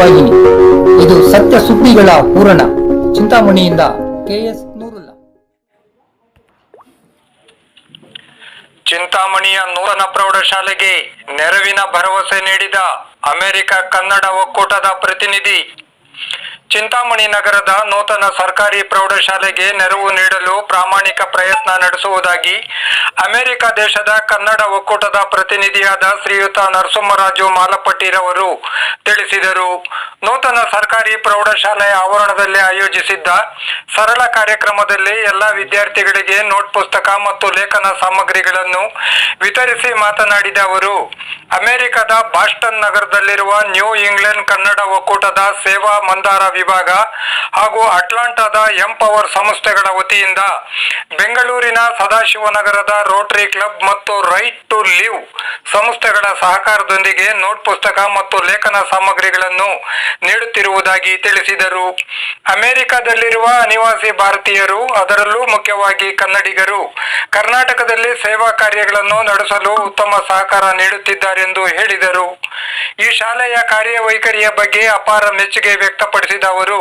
ಸುದ್ದಿವಾಹಿನಿ ಇದು ಸತ್ಯ ಸುದ್ದಿಗಳ ಪೂರಣ ಚಿಂತಾಮಣಿಯಿಂದ ಕೆಎಸ್ ನೂರುಲ್ಲ. ಚಿಂತಾಮಣಿಯ ನೂತನ ಪ್ರೌಢಶಾಲೆಗೆ ನೆರವಿನ ಭರವಸೆ ನೀಡಿದ ಅಮೆರಿಕ ಕನ್ನಡ ಒಕ್ಕೂಟದ ಪ್ರತಿನಿಧಿ ಚಿಂತಾಮಣಿ ನಗರದ ನೂತನ ಸರ್ಕಾರಿ ಪ್ರೌಢಶಾಲೆಗೆ ನೆರವು ನೀಡಲು ಪ್ರಾಮಾಣಿಕ ಪ್ರಯತ್ನ ನಡೆಸುವುದಾಗಿ ಅಮೆರಿಕ ದೇಶದ ಕನ್ನಡ ಒಕ್ಕೂಟದ ಪ್ರತಿನಿಧಿಯಾದ ಶ್ರೀಯುತ ನರಸಿಂಹರಾಜು ಮಾಲಪಟ್ಟಿರವರು ತಿಳಿಸಿದರು. ನೂತನ ಸರ್ಕಾರಿ ಪ್ರೌಢಶಾಲೆಯ ಆವರಣದಲ್ಲಿ ಆಯೋಜಿಸಿದ್ದ ಸರಳ ಕಾರ್ಯಕ್ರಮದಲ್ಲಿ ಎಲ್ಲ ವಿದ್ಯಾರ್ಥಿಗಳಿಗೆ ನೋಟ್ ಪುಸ್ತಕ ಮತ್ತು ಲೇಖನ ಸಾಮಗ್ರಿಗಳನ್ನು ವಿತರಿಸಿ ಮಾತನಾಡಿದ ಅವರು, ಅಮೆರಿಕದ ಬಾಸ್ಟನ್ ನಗರದಲ್ಲಿರುವ ನ್ಯೂ ಇಂಗ್ಲೆಂಡ್ ಕನ್ನಡ ಒಕ್ಕೂಟದ ಸೇವಾ ಮಂದಾರ ವಿಭಾಗ ಹಾಗೂ ಅಟ್ಲಾಂಟಾದ ಎಂ ಪವರ್ ಸಂಸ್ಥೆಗಳ ವತಿಯಿಂದ ಬೆಂಗಳೂರಿನ ಸದಾಶಿವನಗರದ ರೋಟರಿ ಕ್ಲಬ್ ಮತ್ತು ರೈಟ್ ಟು ಲಿವ್ ಸಂಸ್ಥೆಗಳ ಸಹಕಾರದೊಂದಿಗೆ ನೋಟ್ ಪುಸ್ತಕ ಮತ್ತು ಲೇಖನ ಸಾಮಗ್ರಿಗಳನ್ನು ನೀಡುತ್ತಿರುವುದಾಗಿ ತಿಳಿಸಿದರು. ಅಮೆರಿಕದಲ್ಲಿರುವ ಅನಿವಾಸಿ ಭಾರತೀಯರು, ಅದರಲ್ಲೂ ಮುಖ್ಯವಾಗಿ ಕನ್ನಡಿಗರು, ಕರ್ನಾಟಕದಲ್ಲಿ ಸೇವಾ ಕಾರ್ಯಗಳನ್ನು ನಡೆಸಲು ಉತ್ತಮ ಸಹಕಾರ ನೀಡುತ್ತಿದ್ದಾರೆಂದು ಹೇಳಿದರು. ಈ ಶಾಲೆಯ ಕಾರ್ಯವೈಖರಿಯ ಬಗ್ಗೆ ಅಪಾರ ಮೆಚ್ಚುಗೆ ವ್ಯಕ್ತಪಡಿಸಿದ ಅವರು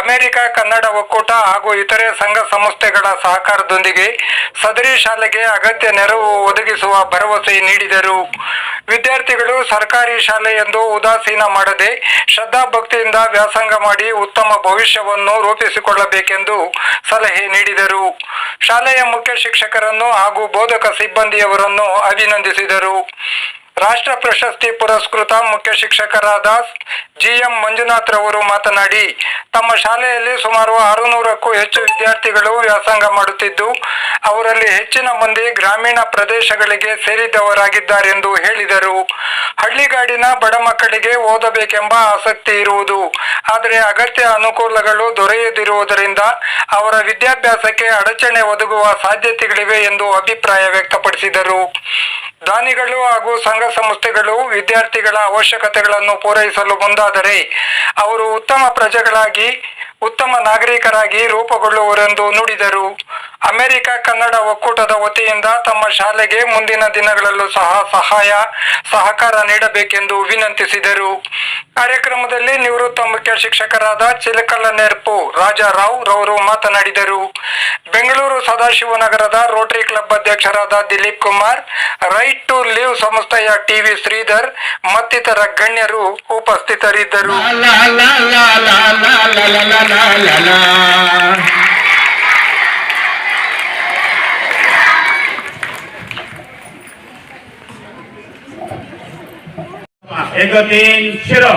ಅಮೆರಿಕ, ಕನ್ನಡ ಒಕ್ಕೂಟ ಹಾಗೂ ಇತರೆ ಸಂಘ ಸಂಸ್ಥೆಗಳ ಸಹಕಾರದೊಂದಿಗೆ ಸದರಿ ಶಾಲೆಗೆ ಅಗತ್ಯ ನೆರವು ಒದಗಿಸುವ ಭರವಸೆ ನೀಡಿದರು. ವಿದ್ಯಾರ್ಥಿಗಳು ಸರ್ಕಾರಿ ಶಾಲೆ ಎಂದು ಉದಾಸೀನ ಮಾಡದೆ ಶ್ರದ್ಧಾಭಕ್ತಿಯಿಂದ ವ್ಯಾಸಂಗ ಮಾಡಿ ಉತ್ತಮ ಭವಿಷ್ಯವನ್ನು ರೂಪಿಸಿಕೊಳ್ಳಬೇಕೆಂದು ಸಲಹೆ ನೀಡಿದರು. ಶಾಲೆಯ ಮುಖ್ಯ ಶಿಕ್ಷಕರನ್ನು ಹಾಗೂ ಬೋಧಕ ಸಿಬ್ಬಂದಿಯವರನ್ನು ಅಭಿನಂದಿಸಿದರು. ರಾಷ್ಟ್ರ ಪ್ರಶಸ್ತಿ ಪುರಸ್ಕೃತ ಮುಖ್ಯ ಶಿಕ್ಷಕರಾದ ಜಿಎಂ ಮಂಜುನಾಥ್ ರವರು ಮಾತನಾಡಿ, ತಮ್ಮ ಶಾಲೆಯಲ್ಲಿ ಸುಮಾರು ಆರುನೂರಕ್ಕೂ ಹೆಚ್ಚು ವಿದ್ಯಾರ್ಥಿಗಳು ವ್ಯಾಸಂಗ ಮಾಡುತ್ತಿದ್ದು, ಅವರಲ್ಲಿ ಹೆಚ್ಚಿನ ಮಂದಿ ಗ್ರಾಮೀಣ ಪ್ರದೇಶಗಳಿಗೆ ಸೇರಿದವರಾಗಿದ್ದಾರೆಂದು ಹೇಳಿದರು. ಹಳ್ಳಿಗಾಡಿನ ಬಡ ಮಕ್ಕಳಿಗೆ ಓದಬೇಕೆಂಬ ಆಸಕ್ತಿ ಇರುವುದು, ಆದರೆ ಅಗತ್ಯ ಅನುಕೂಲಗಳು ದೊರೆಯದಿರುವುದರಿಂದ ಅವರ ವಿದ್ಯಾಭ್ಯಾಸಕ್ಕೆ ಅಡಚಣೆ ಒದಗುವ ಸಾಧ್ಯತೆಗಳಿವೆ ಎಂದು ಅಭಿಪ್ರಾಯ ವ್ಯಕ್ತಪಡಿಸಿದರು. ದಾನಿಗಳು ಹಾಗೂ ಸಂಘ ಸಂಸ್ಥೆಗಳು ವಿದ್ಯಾರ್ಥಿಗಳ ಅವಶ್ಯಕತೆಗಳನ್ನು ಪೂರೈಸಲು ಮುಂದಾದರೆ ಅವರು ಉತ್ತಮ ಪ್ರಜೆಗಳಾಗಿ, ಉತ್ತಮ ನಾಗರಿಕರಾಗಿ ರೂಪುಗೊಳ್ಳುವರೆಂದು ನುಡಿದರು. ಅಮೆರಿಕ ಕನ್ನಡ ಒಕ್ಕೂಟದ ವತಿಯಿಂದ ತಮ್ಮ ಶಾಲೆಗೆ ಮುಂದಿನ ದಿನಗಳಲ್ಲೂ ಸಹ ಸಹಾಯ ಸಹಕಾರ ನೀಡಬೇಕೆಂದು ವಿನಂತಿಸಿದರು ಕಾರ್ಯಕ್ರಮದಲ್ಲಿ ನಿವೃತ್ತ ಮುಖ್ಯ ಶಿಕ್ಷಕರಾದ ಚಿಲಕಲ್ಲ ನೆರ್ಪು ರಾಜಾರಾವ್ ರವರು ಮಾತನಾಡಿದರು ಬೆಂಗಳೂರು ಸದಾಶಿವನಗರದ ರೋಟರಿ ಕ್ಲಬ್ ಅಧ್ಯಕ್ಷರಾದ Dilip Kumar right to live ಸಂಸ್ಥೆಯ ಟಿವಿ ಶ್ರೀಧರ್ ಮತ್ತಿತರ ಗಣ್ಯರು ಉಪಸ್ಥಿತರಿದ್ದರು एकतीन शिरो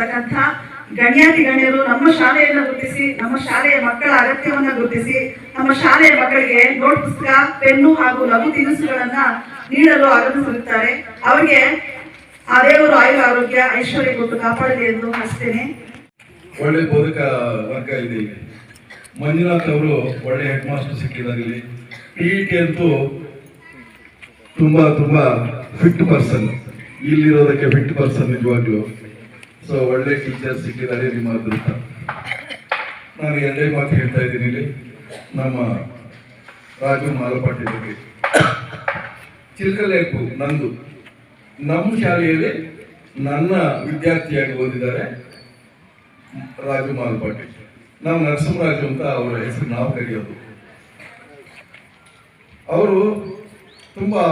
ಏರ್ಪಡಿಸಿಕೊಂಡಿರ್ತಕ್ಕಂಥ ಗಣ್ಯಾತಿ ಗಣ್ಯರು ನಮ್ಮ ಶಾಲೆಯನ್ನು ಗುರುತಿಸಿ, ನಮ್ಮ ಶಾಲೆಯ ಮಕ್ಕಳ ಅಗತ್ಯವನ್ನ ಗುರುತಿಸಿ, ನಮ್ಮ ಶಾಲೆಯ ಮಕ್ಕಳಿಗೆ ನೋಟ್ ಪುಸ್ತಕ, ಪೆನ್ನು ಹಾಗೂ ಲಘು ತಿನಿಸುಗಳನ್ನ ನೀಡಲು ಆಗಮಿಸಿರುತ್ತಾರೆ ಅವರಿಗೆ ಆ ದೇವರು ಆಯುರ ಆರೋಗ್ಯ, ಐಶ್ವರ್ಯ ಕೊಟ್ಟು ಕಾಪಾಡಲಿ ಎಂದು ಹಚ್ತೇನೆ ಒಳ್ಳೆ ಬೋಧಕ ವರ್ಗ ಇದೆ ಮಂಜುನಾಥ್ ಅವರು ಒಳ್ಳೆ ಹೆಡ್ ಮಾಸ್ಟರ್ ಟಿ ಅಂತೂ ತುಂಬಾ ತುಂಬಾ ಫಿಟ್ ಪರ್ಸನ್ ಇಲ್ಲಿರೋದಕ್ಕೆ ಫಿಟ್ ಪರ್ಸನ್ ನಿಜವಾಗ್ಲು. ಸೊ ಒಳ್ಳೆ ಟೀಚರ್ ಸಿಕ್ಕಿದ್ದಾರೆ ನಿಮ್ಮ ಅದೃಷ್ಟ ನಾನು ಎರಡೇ ಮಾತು ಹೇಳ್ತಾ ಇದ್ದೀನಿ ಇಲ್ಲಿ. ನಮ್ಮ ರಾಜು ಮಾಲಪಾಟಿ ಬಗ್ಗೆ. ಚಿಲ್ಕಲೇಪು ನಂದು. ನಮ್ಮ ಶಾಲೆಯಲ್ಲಿ ನನ್ನ ವಿದ್ಯಾರ್ಥಿಯಾಗಿ ಓದಿದ್ದಾರೆ ರಾಜು ಮಾಲ್ಪಾಟಿ ನಾವು ನರಸಿಂಹರಾಜು ಅಂತ ಅವರ ಹೆಸರು ನಾವು ಕರೆಯೋದು. ಅವರು ತುಂಬಾ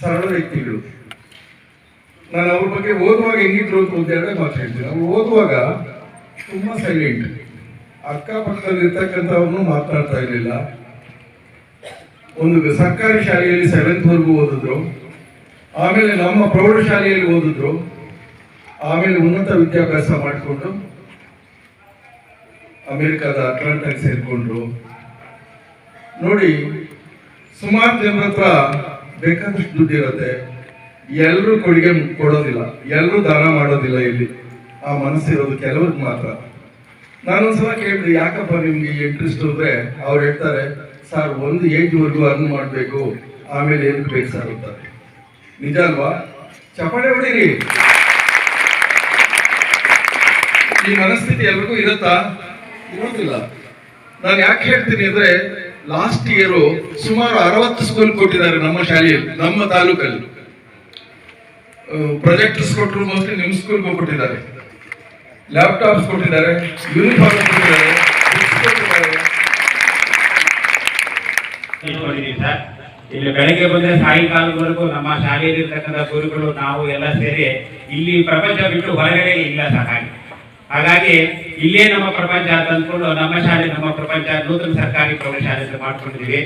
ಸರಳ ವ್ಯಕ್ತಿಗಳು. ನಾನು ಅವ್ರ ಬಗ್ಗೆ ಓದುವಾಗ ಹೆಂಗಿದ್ರು ಅಂತ ಎರಡೇ ಮಾತು ಹೇಳ್ತೀನಿ. ಅವ್ರು ಓದುವಾಗ ತುಂಬಾ ಸೈಲೆಂಟ್ ಅಕ್ಕಪಕ್ಕದಲ್ಲಿ ಇರ್ತಕ್ಕಂಥವ್ರನ್ನು ಮಾತನಾಡ್ತಾ ಇರಲಿಲ್ಲ. ಒಂದು ಸರ್ಕಾರಿ ಶಾಲೆಯಲ್ಲಿ ಸೆವೆಂತ್ವರೆಗೂ ಓದಿದ್ರು. ಆಮೇಲೆ ನಮ್ಮ ಪ್ರೌಢಶಾಲೆಯಲ್ಲಿ ಓದಿದ್ರು. ಆಮೇಲೆ ಉನ್ನತ ವಿದ್ಯಾಭ್ಯಾಸ ಮಾಡಿಕೊಂಡು ಅಮೆರಿಕದ ಅಟ್ಲಾಂಟಾಗಿ ಸೇರಿಕೊಂಡ್ರು ನೋಡಿ, ಸುಮಾರು ಜನರ ಹತ್ರ ಬೇಕಾದಷ್ಟು ದುಡ್ಡು ಇರುತ್ತೆ ಎಲ್ಲರೂ ಕೊಡುಗೆ ಕೊಡೋದಿಲ್ಲ ಎಲ್ಲರೂ ದಾನ ಮಾಡೋದಿಲ್ಲ ಇಲ್ಲಿ. ಆ ಮನಸ್ಸಿರೋದು ಕೆಲವ್ರಿಗೆ ಮಾತ್ರ. ನಾನೊಂದ್ಸಲ ಕೇಳಿದ್ರೆ ಯಾಕಪ್ಪ ನಿಮ್ಗೆ ಇಂಟ್ರೆಸ್ಟ್ ಅಂದ್ರೆ ಅವ್ರು ಹೇಳ್ತಾರೆ, ಸರ್, ಒಂದು ಏಜ್ವರೆಗೂ ಅರ್ನ್ ಮಾಡಬೇಕು, ಆಮೇಲೆ ಏನು ಬೇಕು ಸರ್ ಅಂತ ನಿಜ ಅಲ್ವಾ? ಚಪಾಳೆ ಹೊಡೀರಿ. ಈ ಮನಸ್ಥಿತಿ ಎಲ್ರಿಗೂ ಇರುತ್ತಾ? ಇರೋದಿಲ್ಲ ನಾನು ಯಾಕೆ ಹೇಳ್ತೀನಿ ಅಂದ್ರೆ ಲಾಸ್ಟ್ ಇಯರು ಸುಮಾರು ಅರವತ್ತು ಸ್ಕೂಲ್ ಕೊಟ್ಟಿದ್ದಾರೆ ನಮ್ಮ ಶಾಲೆಯಲ್ಲಿ, ನಮ್ಮ ತಾಲೂಕಲ್ಲಿ. ಪ್ರೊಜೆಕ್ಟರ್ಸ್ ಕೊಟ್ಟರು ಮೋಸ್ಟ್ಲಿ ನಿಮ್ಮ ಸ್ಕೂಲ್ಗೆ ಕೊಟ್ಟಿದ್ದಾರೆ ಲ್ಯಾಪ್ಟಾಪ್ಸ್ ಕೊಟ್ಟಿದ್ದಾರೆ ಯೂನಿಫಾರ್ಮ್ ಕೊಟ್ಟಿದ್ದಾರೆ. ಇಲ್ಲಿ ಬೆಳಗ್ಗೆ ಬಂದ್ರೆ ಸಾಯಂಕಾಲದವರೆಗೂ ನಮ್ಮ ಶಾಲೆಯಲ್ಲಿ ಇರ್ತಕ್ಕಂಥ ಗುರುಗಳು ನಾವು ಎಲ್ಲ ಸೇರಿ ಇಲ್ಲಿ ಪ್ರಪಂಚ ಬಿಟ್ಟು ಹೊರಗಡೆ ಇಲ್ಲ ಸರ್ ಹಾಗೆ. ಹಾಗಾಗಿ ಇಲ್ಲೇ ನಮ್ಮ ಪ್ರಪಂಚ ಅಂತ ಅಂದ್ಕೊಂಡು ನಮ್ಮ ಶಾಲೆ, ನಮ್ಮ ಪ್ರಪಂಚ ನೂತನ ಸರ್ಕಾರಿ ಪ್ರೌಢಶಾಲೆ ಅಂತ ಮಾಡ್ಕೊಂಡಿದ್ದೀವಿ.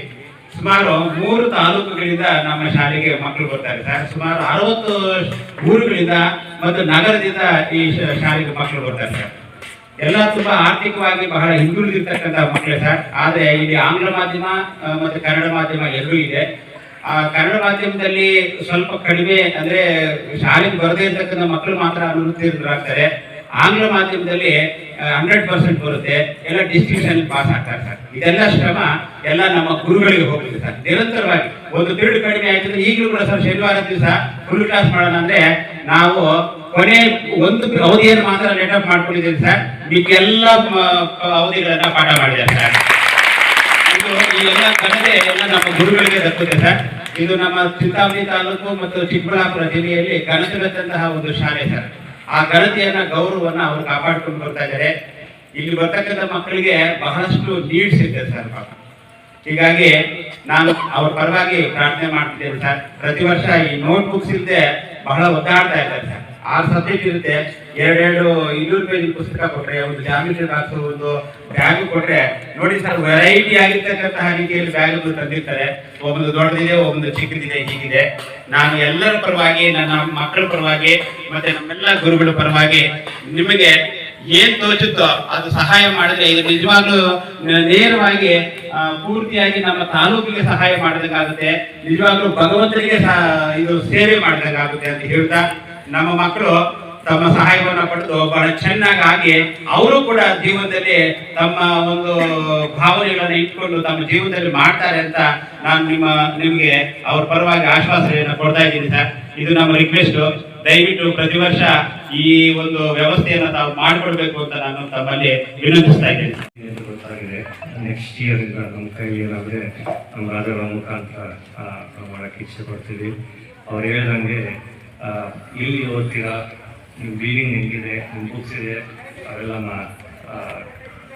ಸುಮಾರು ಮೂರು ತಾಲೂಕುಗಳಿಂದ ನಮ್ಮ ಶಾಲೆಗೆ ಮಕ್ಕಳು ಬರ್ತಾರೆ ಸರ್ ಸುಮಾರು ಅರವತ್ತು ಊರುಗಳಿಂದ ಮತ್ತು ನಗರದಿಂದ ಈ ಶಾಲೆಗೆ ಮಕ್ಕಳು ಬರ್ತಾರೆ ಸರ್ ಎಲ್ಲ ತುಂಬಾ ಆರ್ಥಿಕವಾಗಿ ಬಹಳ ಹಿಂದುಳಿದಿರ್ತಕ್ಕಂಥ ಮಕ್ಕಳು ಸರ್. ಆದ್ರೆ ಇಲ್ಲಿ ಆಂಗ್ಲ ಮಾಧ್ಯಮ ಮತ್ತು ಕನ್ನಡ ಮಾಧ್ಯಮ ಎರಡೂ ಇದೆ. ಆ, ಕನ್ನಡ ಮಾಧ್ಯಮದಲ್ಲಿ ಸ್ವಲ್ಪ ಕಡಿಮೆ ಅಂದ್ರೆ ಶಾಲೆಗೆ ಬರದೇ ಇರತಕ್ಕಂಥ ಮಕ್ಕಳು ಮಾತ್ರ ಅನುತ್ತೀರ್ಣರಾಗ್ತಾರೆ ಆಂಗ್ಲ ಮಾಧ್ಯಮದಲ್ಲಿ ಹಂಡ್ರೆಡ್ ಪರ್ಸೆಂಟ್ ಬರುತ್ತೆ. ಎಲ್ಲ ಡಿಸ್ಟಿಂಕ್ಷನ್ ಪಾಸ್ ಆಗ್ತಾರೆ ಸರ್ ಇದೆಲ್ಲ ಶ್ರಮ ಎಲ್ಲ ನಮ್ಮ ಗುರುಗಳಿಗೆ ಹೋಗುತ್ತೆ ಸರ್ ನಿರಂತರವಾಗಿ. ಒಂದು ತಿರುಳು ಕಡಿಮೆ ಆಯ್ತಂದ್ರೆ ಈಗಲೂ ಕೂಡ ಸರ್ ಶನಿವಾರ ದಿವಸ ಫುಲ್ ಕ್ಲಾಸ್ ಮಾಡೋಣ ಅಂದ್ರೆ ನಾವು ಕೊನೆ ಒಂದು ಅವಧಿಯನ್ನು ಮಾತ್ರ ಲೆಟಪ್ ಮಾಡ್ಕೊಂಡಿದ್ದೀವಿ ಸರ್ ಮ- ಅವಧಿಗಳನ್ನ ಪಾಠ ಮಾಡಿದ್ದಾರೆ ಸರ್ ಇದು ಈ ಎಲ್ಲ ಎಲ್ಲ ನಮ್ಮ ಗುರುಗಳಿಗೆ ದಕ್ಕುತ್ತೆ ಸರ್ ಇದು ನಮ್ಮ ಚಿಂತಾಮಣಿ ತಾಲೂಕು ಮತ್ತು ಚಿಕ್ಕಬಳ್ಳಾಪುರ ಜಿಲ್ಲೆಯಲ್ಲಿ ಕನಸಿರತಂತಹ ಒಂದು ಶಾಲೆ ಸರ್ ಆ ಘನತೆಯನ್ನ, ಗೌರವವನ್ನ ಅವರು ಕಾಪಾಡ್ಕೊಂಡು ಬರ್ತಾ ಇದ್ದಾರೆ ಇಲ್ಲಿ ಬರ್ತಕ್ಕಂಥ ಮಕ್ಕಳಿಗೆ ಬಹಳಷ್ಟು ನೀಡ್ಸ್ ಇದೆ ಸರ್ ಹೀಗಾಗಿ ನಾನು ಅವ್ರ ಪರವಾಗಿ ಪ್ರಾರ್ಥನೆ ಮಾಡ್ತಿದ್ದೇನೆ ಸರ್. ಪ್ರತಿ ವರ್ಷ ಈ ನೋಟ್ ಬುಕ್ಸ್ ಇಲ್ಲದೆ ಬಹಳ ಒದ್ದಾಡ್ತಾ ಇದ್ದಾರೆ ಸರ್. ಆರು ಸಬ್ಜೆಕ್ಟ್ ಇರುತ್ತೆ. ಎರಡೆರಡು ಇನ್ನೂರು ಪೇಜ್ ಪುಸ್ತಕ ಕೊಟ್ರೆ, ಒಂದು ಜಾಮಿಟ್ರಿ ಬಾಕ್ಸ್ ಒಂದು ಬ್ಯಾಗ್ ಕೊಟ್ರೆ, ನೋಡಿ ಸರ್ ವೆರೈಟಿ ಆಗಿರ್ತಕ್ಕಂತಹ ರೀತಿಯಲ್ಲಿ ಬ್ಯಾಗ್ ತಂದಿರ್ತಾರೆ. ಒಂದು ದೊಡ್ಡದಿದೆ ಒಂದು ಚಿಕ್ಕದಿದೆ, ಹೀಗಿದೆ. ನಾನು ಎಲ್ಲರ ಪರವಾಗಿ, ನನ್ನ ಮಕ್ಕಳ ಪರವಾಗಿ, ಮತ್ತೆ ನಮ್ಮೆಲ್ಲ ಗುರುಗಳ ಪರವಾಗಿ ನಿಮಗೆ ಏನ್ ತೋಚುತ್ತೋ ಅದು ಸಹಾಯ ಮಾಡಿದ್ರೆ, ಇದು ನಿಜವಾಗ್ಲೂ ನೇರವಾಗಿ ಪೂರ್ತಿಯಾಗಿ ನಮ್ಮ ತಾಲೂಕಿಗೆ ಸಹಾಯ ಮಾಡಿದಂಗಾಗುತ್ತೆ. ನಿಜವಾಗ್ಲೂ ಭಗವಂತನಿಗೆ ಇದು ಸೇವೆ ಮಾಡಿದಂಗಾಗುತ್ತೆ ಅಂತ ಹೇಳ್ತಾ ನಮ್ಮ ಮಕ್ಕಳು ತಮ್ಮ ಸಹಾಯವನ್ನು ಪಡೆದು ಬಹಳ ಚೆನ್ನಾಗಿ ಆಗಿ ಅವರು ಕೂಡ ಜೀವನದಲ್ಲಿ ತಮ್ಮ ಒಂದು ಭಾವನೆಗಳನ್ನು ಇಟ್ಕೊಂಡು ತಮ್ಮ ಜೀವನದಲ್ಲಿ ಮಾಡ್ತಾರೆ ಅಂತ ನಾನು ನಿಮ್ಮ, ನಿಮಗೆ ಅವ್ರ ಪರವಾಗಿ ಆಶ್ವಾಸನೆಯನ್ನು ಕೊಡ್ತಾ ಇದ್ದೀನಿ ಸರ್. ಇದು ನಮ್ಮ ರಿಕ್ವೆಸ್ಟ್ ದಯವಿಟ್ಟು ಪ್ರತಿ ವರ್ಷ ಈ ಒಂದು ವ್ಯವಸ್ಥೆಯನ್ನು ತಾವು ಮಾಡಿಕೊಡ್ಬೇಕು ಅಂತ ನಾನು ತಮ್ಮಲ್ಲಿ ವಿನಂತಿಸ್ತಾ ಇದ್ದೀನಿ. ನೆಕ್ಸ್ಟ್ ಇಯರ್ ನಮ್ಮ ಕೈಲಿ ಏನಾದರೆ ನಮ್ಮ ರಾಜರ ಮುಖಾಂತರ ಮಾಡಕ್ಕೆ ಇಚ್ಛೆ ಪಡ್ತೀವಿ. ಅವ್ರು ಹೇಳ್ದಂಗೆ ಆ, ಇಲ್ಲಿ ಓದ್ತೀರಾ ನಿಮ್ಮ ಬಿಲ್ಡಿಂಗ್ ಹೆಂಗಿದೆ ನಿಮ್ಮ ಬುಕ್ಸ್ ಇದೆ ಅವೆಲ್ಲ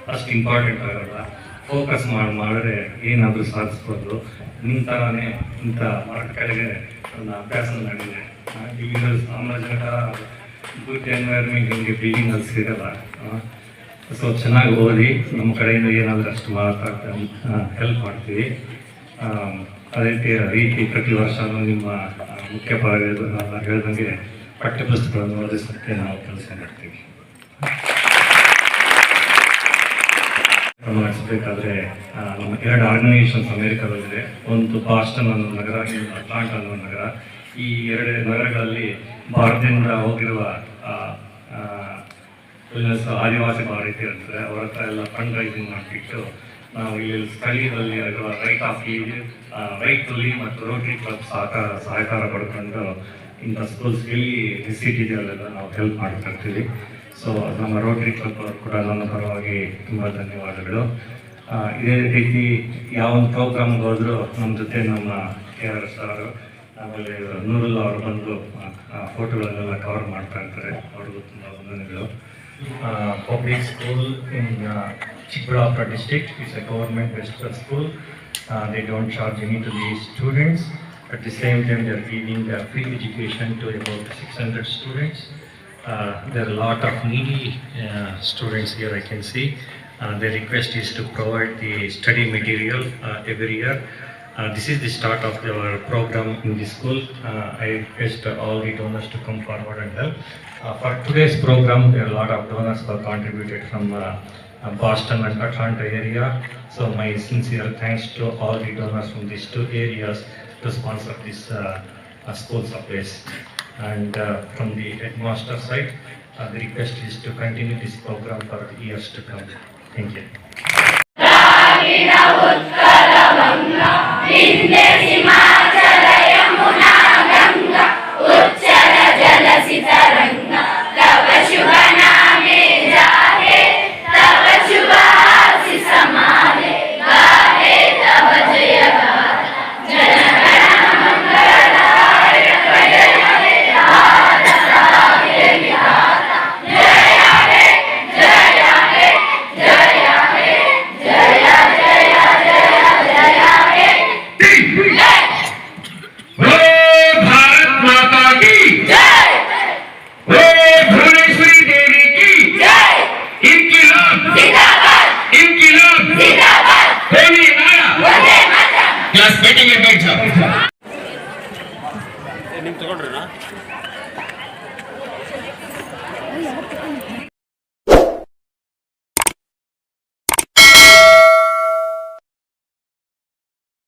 ಅಷ್ಟು ಇಂಪಾರ್ಟೆಂಟ್ ಆಗಲ್ಲ. ಫೋಕಸ್ ಮಾಡಿ ಮಾಡಿದ್ರೆ ಏನಾದರೂ ಸಾಧಿಸ್ಬೋದು. ನಿಮ್ಮ ಥರನೇ ಇಂಥ ಮಾರ್ಕೆಟ್ಗಳಿಗೆ ನನ್ನ ಅಭ್ಯಾಸ ಮಾಡಿದೆ ಈಗ ಸಾಮ್ರಾಜ್ಯಕ ಗುಡ್ ಎನ್ವೈರ್ಮೆಂಟ್ ನಿಮಗೆ ಬಿಲ್ಡಿಂಗಲ್ಲಿ ಸಿಗಲ್ಲ. ಸೊ ಚೆನ್ನಾಗಿ ಓದಿ ನಮ್ಮ ಕಡೆಯಿಂದ ಏನಾದರೂ ಅಷ್ಟು ಮಾತಾಡ್ತಾ ಹೆಲ್ಪ್ ಮಾಡ್ತೀವಿ. ಅದೇ ರೀತಿ ಪ್ರತಿ ವರ್ಷ ನಿಮ್ಮ ಮುಖ್ಯ ನಾನು ಹೇಳಿದಂಗೆ ಪಠ್ಯಪುಸ್ತಕಗಳನ್ನು ಓದಿಸುತ್ತೆ ನಾವು ಕೆಲಸ ಮಾಡ್ತೀವಿ. ನಡೆಸಬೇಕಾದ್ರೆ ನಮ್ಮ ಎರಡು ಆರ್ಗನೈಸೇಷನ್ಸ್ ಅಮೇರಿಕಾದಲ್ಲಿದೆ. ಒಂದು ಬಾಸ್ಟನ್ ಅನ್ನೋ ನಗರ, ಇನ್ನೊಂದು ಅಟ್ಲಾಂಟ ಅನ್ನೋ ನಗರ. ಈ ಎರಡು ನಗರಗಳಲ್ಲಿ ಭಾರತದಿಂದ ಹೋಗಿರುವ ಆದಿವಾಸಿ ಭಾರತೀಯ ಅಂತಾರೆ ಅವರ ಹತ್ರ ಎಲ್ಲ ಫಂಡ್ ರೈಸಿಂಗ್ ಮಾಡಿಬಿಟ್ಟು ನಾವು ಇಲ್ಲಿ ಸ್ಥಳೀಯದಲ್ಲಿ ಅಥವಾ ರೈಟ್ ಆಫ್ ಲೀವ್ ಮತ್ತು ರೋಟರಿ ಕ್ಲಬ್ ಸಹಕಾರ ಸಹಕಾರ ಪಡ್ಕೊಂಡು ಇಂಥ ಸ್ಕೂಲ್ಸ್ ಎಲ್ಲಿ ಸಿಟಿ ಇದೆಯಲ್ಲೆಲ್ಲ ನಾವು ಹೆಲ್ಪ್ ಮಾಡ್ತಾ ಇರ್ತೀವಿ ಸೊ ನಮ್ಮ ರೋಟರಿ ಕ್ಲಬ್ ಅವರು ಕೂಡ ನನ್ನ ಪರವಾಗಿ ತುಂಬ ಧನ್ಯವಾದಗಳು. ಇದೇ ರೀತಿ ಯಾವ ಪ್ರೋಗ್ರಾಮ್ಗೆ ಹೋದರೂ ನಮ್ಮ ಜೊತೆ ನಮ್ಮ ಕೆ ಆರ್ ಎಸ್ ಆಮೇಲೆ ನೂರಲ್ಲ ಅವರು ಬಂದು ಫೋಟೋಗಳನ್ನೆಲ್ಲ ಕವರ್ ಮಾಡ್ತಾ ಇರ್ತಾರೆ. ಅವ್ರಿಗೂ ತುಂಬ ವಂದನೆಗಳು. School public uh, district. It's a government Western school. Uh, they don't charge any to the students. At the same time, they are giving uh, free education to about 600 students. Uh, there are a lot of needy uh, students here, I can see. Uh, their request is to provide the study material uh, every year. Uh, this is the start of our program in the school. Uh, I request all the donors to come forward and help. For today's program, there are a lot of donors who have contributed from Boston and Atlanta area. So my sincere thanks to all the donors from these two areas to sponsor this uh, uh, school supplies. And uh, from the headmaster side, uh, the request is to continue this program for the years to come. Thank you. Class meeting ಇರ್ಬೇಕು sir